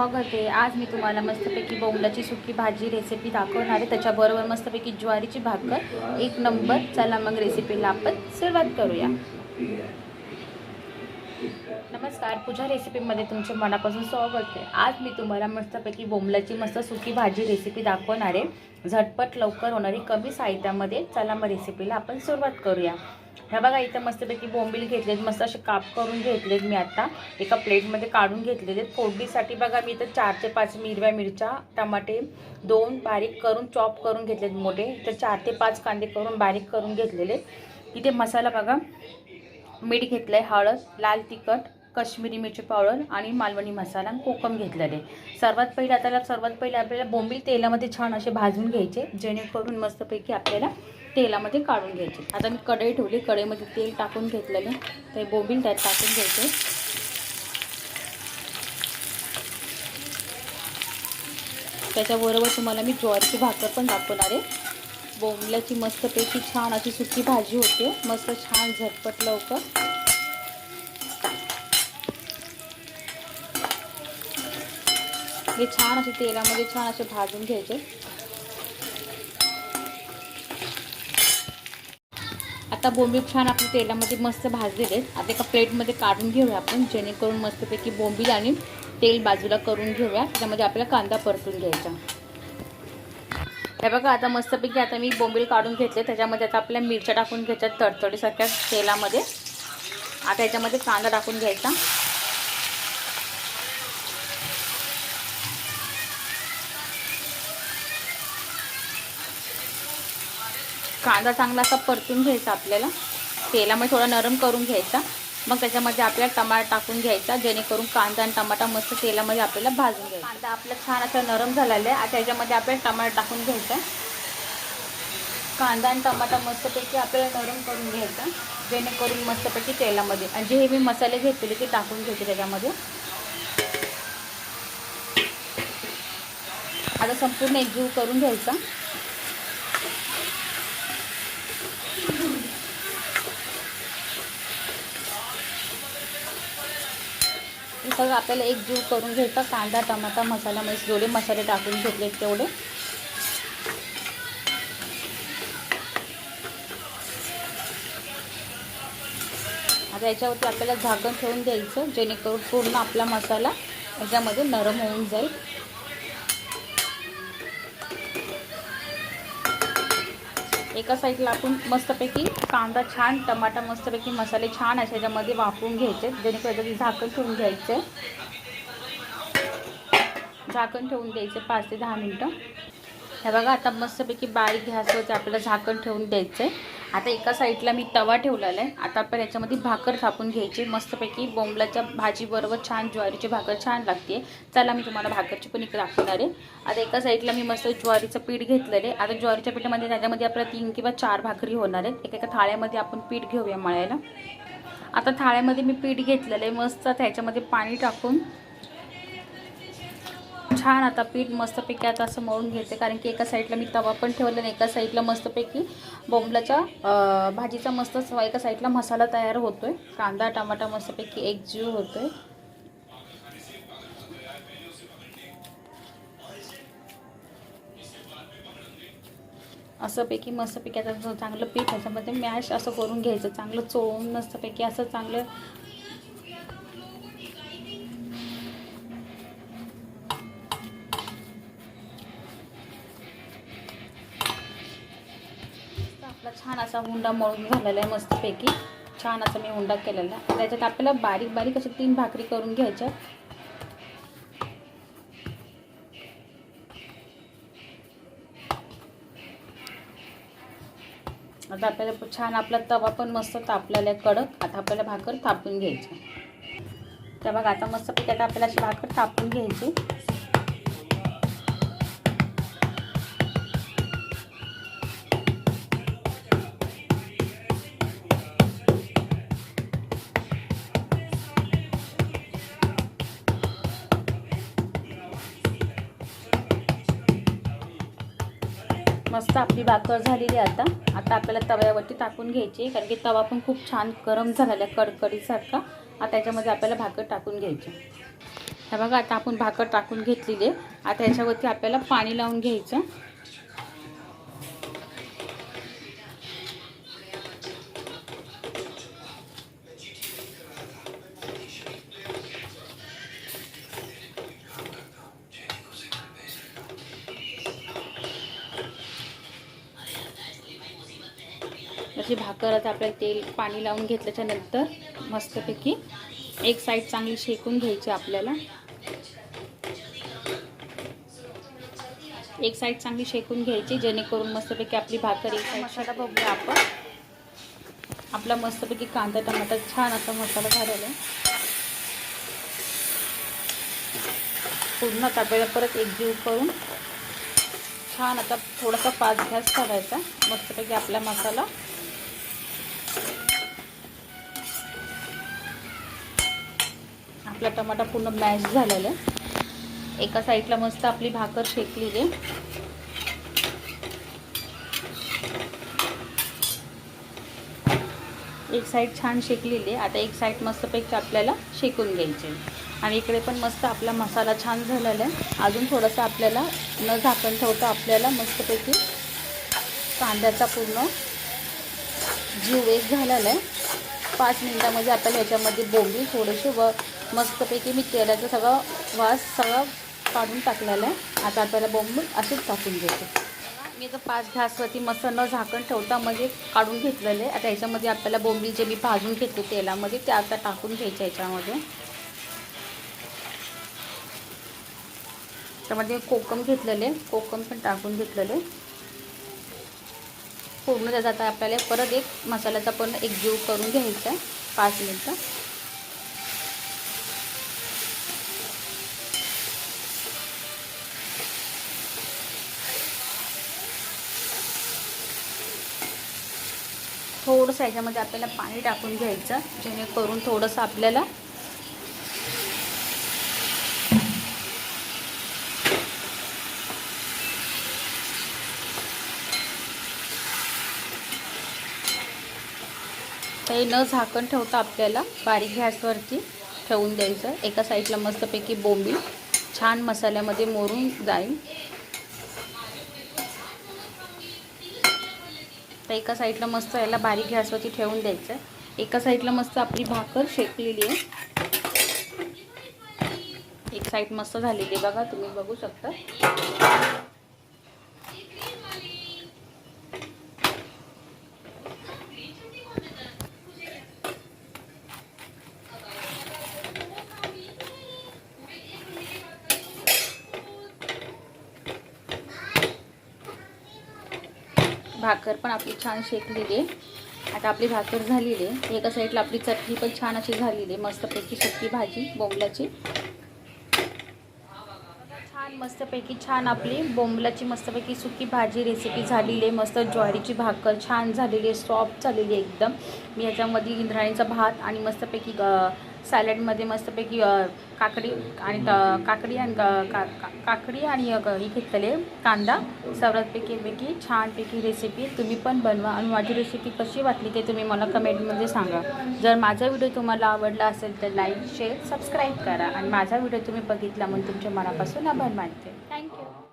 स्वागत आहे. आज मी तुम्हाला मस्तपैकी बोंबलाची सुकी भाजी रेसिपी दाखवणार आहे. त्याच्याबरोबर मस्तपैकी ज्वारीची भाकर एक नंबर चला मग रेसिपीला आपण सुरुवात करूया. नमस्कार. पूजा रेसिपीमध्ये तुमचे मनापासून स्वागत आहे. आज मी तुम्हाला मस्तपैकी बोंबलाची मस्त सुकी भाजी रेसिपी दाखवणार आहे. झटपट लवकर होणारी कमी साहित्यामध्ये चला मग रेसिपीला आपण सुरुवात करूया. ह्या बघा इथं मस्तपैकी बोंबील घेतलेत मस्त असे काप करून घेतलेत मी आता. एका प्लेटमध्ये काढून घेतलेले आहेत. फोडणीसाठी बघा मी इथं चार ते पाच हिरव्या मिरच्या टमाटे दोन बारीक करून चॉप करून घेतलेत मोठे. तर चार ते पाच कांदे करून बारीक करून घेतलेले इथे मसाला बघा मीठ घेतलं आहे हळद लाल तिखट कश्मीरी मिरची पावडर आणि मालवणी मसाला आणि कोकम घेतलेले सर्वात पहिले आता सर्वात पहिले आपल्याला बोंबील तेलामध्ये छान असे भाजून घ्यायचे जेणेकरून मस्तपैकी आपल्याला तेलामध्ये काढून घ्यायचे. आता मी कढई ठेवली कढईमध्ये तेल टाकून घेतलेले ते बोंबील त्यात टाकून घ्यायचे. त्याच्याबरोबर तुम्हाला मी ज्वारीची भाकर पण दाखवणार आहे. बोंबल्याची मस्तपैकी छान अशी सुकी भाजी होते. मस्त छान झटपट लवकर. हे छान असे तेलामध्ये छान असे भाजून घ्यायचे. आता बोंबील छान आपल्या तेलामध्ये मस्त भाजलेले आहेत. आता एका प्लेटमध्ये काढून घेऊया आपण. जेणेकरून मस्तपैकी बोंबील आणि तेल बाजूला करून घेऊया. त्याच्यामध्ये आपल्याला कांदा परतून घ्यायचा. हे बघा आता मस्तपैकी आता मी बोंबील काढून घेतले. त्याच्यामध्ये आता आपल्या मिरच्या टाकून घ्यायच्या तडतडीसारख्या तेलामध्ये. आता याच्यामध्ये कांदा टाकून घ्यायचा. कांदा चांगला असा परतून घ्यायचा आपल्याला. तेलामध्ये थोडा नरम करून घ्यायचा. मग त्याच्यामध्ये आपल्याला टमाटा टाकून घ्यायचा. जेणेकरून कांदा आणि टमाटा मस्त तेलामध्ये आपल्याला भाजून घ्यायचा. कांदा आपला छान असा नरम झालेला आहे. आता याच्यामध्ये आपल्याला टमाटा टाकून घ्यायचा कांदा आणि टमाटा मस्तपैकी आपल्याला नरम करून घ्यायचा. जेणेकरून मस्तपैकी तेलामध्ये आणि जे हे मी मसाले घेतलेले ते टाकून घ्यायचे त्याच्यामध्ये. आता संपूर्ण एकजीव करून घ्यायचा. हे आपल्याला एक जीव करून घ्यायचा. कांदा टमाटा मसाला म्हणजे जेवढे मसाले टाकून घेतले तेवढे. आता याच्यावरती आपल्याला झाकण ठेवून द्यायचं जेणेकरून पूर्ण आपला मसाला याच्यामध्ये नरम होऊन जाईल. एका साईडला आपण मस्तपैकी कांदा छान टमाटा मस्तपैकी मसाले छान असे याच्यामध्ये वापरून घ्यायचे जेणेकरून त्याची झाकण ठेवून घ्यायचे. झाकण ठेवून द्यायचे पाच ते दहा मिनटं. हे बघा आता मस्तपैकी बारीक गॅसवरती आपल्याला झाकण ठेवून द्यायचं आहे आता एका साईडला मी तवा ठेवलेला आहे. आता आपण याच्यामध्ये भाकर थापून घ्यायची. मस्तपैकी बोंबलाच्या भाजीबरोबर छान ज्वारीची भाकर छान लागते. चला मी तुम्हाला भाकरची पण इकडे दाखवणार आहे. आता एका साईडला मी मस्त ज्वारीचं पीठ घेतलेलं आहे. आता ज्वारीच्या पिठामध्ये त्याच्यामध्ये आपल्याला तीन किंवा चार भाकरी होणार आहेत. एका एका थाळ्यामध्ये आपण पीठ घेऊया मळायला. आता थाळ्यामध्ये मी पीठ घेतलेलं आहे. मस्त त्याच्यामध्ये पाणी टाकून छान आता पीठ मस्तपैकी आता असं मळून घ्यायचं कारण की एका साईडला मी तवा पण ठेवला आणि एका साईडला मस्तपैकी बोंबलाच्या भाजीचा मस्त एका साईडला मसाला तयार होतो आहे कांदा टमाटा मस्तपैकी एक जीव होतो आहे असंपैकी मस्तपैकी आता चांगलं पीठ ह्याच्यामध्ये मॅश असं करून घ्यायचं चांगलं चोळून मस्तपैकी असं चांगलं आता छान असा हुंडा मळून झालेला आहे मस्तपैकी. छान असा मी हुंडा केलेला आहे. त्याच्यात आपल्याला बारीक बारीक अशा तीन भाकरी करून घ्यायच्या. आता आपल्याला छान आपला तवा पण मस्त तापलेला आहे कडक. आता आपल्याला भाकर थापून घ्यायची त्या बघा आता मस्तपैकी आता आपल्याला अशी भाकर थापून घ्यायची मस्त आपली भाकर झालेली आहे आता. आता आपल्याला तव्यावरती टाकून घ्यायची कारण की तवा पण खूप छान गरम झालेला आहे कडकडीसारखा. आता त्याच्यामध्ये आपल्याला भाकर टाकून घ्यायची हे बघा आता आपण भाकर टाकून घेतलेली आहे. आता याच्यावरती आपल्याला पाणी लावून घ्यायचं त्याची भाकर आता आपल्याला तेल पाणी लावून घेतल्याच्या नंतर मस्तपैकी एक साईड चांगली शेकून घ्यायची आपल्याला. एक साईड चांगली शेकून घ्यायची जेणेकरून मस्तपैकी आपली भाकर एक मसाला बघूया आपण. आपला मस्तपैकी कांदा टमाटर छान असा मसाला झालेला आहे. पूर्ण आपल्याला परत एकजीव करून छान आता थोडासा पाच गॅस करायचा मस्तपैकी आपला मसाला आपला टमाटा पूर्ण मॅश झालेला आहे. एका साईडला मस्त आपली भाकर शेकलेली आहे. एक साईड छान शेकलेली आहे. आता एक साईड मस्तपैकी आपल्याला शेकून घ्यायची आणि इकडे पण मस्त आपला मसाला छान झालेला आहे. अजून थोडंसं आपल्याला न झाकण ठेवता आपल्याला मस्तपैकी कांद्याचा पूर्ण जीव वेस्ट झालेला आहे. पाच मिनिटामध्ये आपल्याला ह्याच्यामध्ये बोंबी थोडेसे व मस्तपैकी मी तेलाचं सगळं वास सगळं काढून टाकलेला आहे. आता आपल्याला बोंबी असेच टाकून घेते मी तर पाच घासवरती मस्त न झाकण ठेवता म्हणजे काढून घेतलेले. आहे आता ह्याच्यामध्ये आपल्याला बोंबी जे मी भाजून घेतले तेलामध्ये ते आता टाकून घ्यायचे ह्याच्यामध्ये त्यामध्ये कोकम घेतलेले कोकम पण टाकून घेतलेले. पूर्ण त्याचा आता आपल्याला परत एक मसाल्याचा पण एक जीव करून घ्यायचा आहे पाच मिनटं. थोडंसं ह्याच्यामध्ये आपल्याला पाणी टाकून घ्यायचं जेणेकरून थोडंसं आपल्याला हे न झाकण ठेवता आपल्याला बारीक गॅसवरती ठेवून द्यायचं. एका साईडला मस्तपैकी बोंबील छान मसाल्यामध्ये मोरून जाईल. तर एका साईडला मस्त याला बारीक गॅसवरती ठेवून द्यायचं. एका साईडला मस्त आपली भाकर शेकलेली आहे. एक साईड मस्त झालेली आहे बघा तुम्ही बघू शकता. भाकर पण आपली छान शेकलेली आहे. आता आपली भाकर झालेली आहे. एका साईडला आपली चटणी पण छान अशी झालेली आहे. मस्तपैकी सुकी भाजी बोंबलाची. छान मस्तपैकी छान आपली बोंबलाची मस्तपैकी सुकी भाजी रेसिपी झालेली आहे. मस्त ज्वारीची भाकर छान झालेली आहे. सॉफ्ट झालेली आहे एकदम. मी याच्यामध्ये इंद्राणीचा भात आणि मस्तपैकी सॅलडमध्ये मस्तपैकी काकडी आणि काकडी आणि का काकडी आणि हे घेतलेले कांदा. सर्वातपैकी पैकी छानपैकी रेसिपी तुम्ही पण बनवा आणि माझी रेसिपी कशी वाटली ते तुम्ही मला कमेंटमध्ये सांगा. जर माझा व्हिडिओ तुम्हाला आवडला असेल तर लाईक शेअर सबस्क्राईब करा आणि माझा व्हिडिओ तुम्ही बघितला म्हणून तुमच्या मनापासून आभार मानते. थँक्यू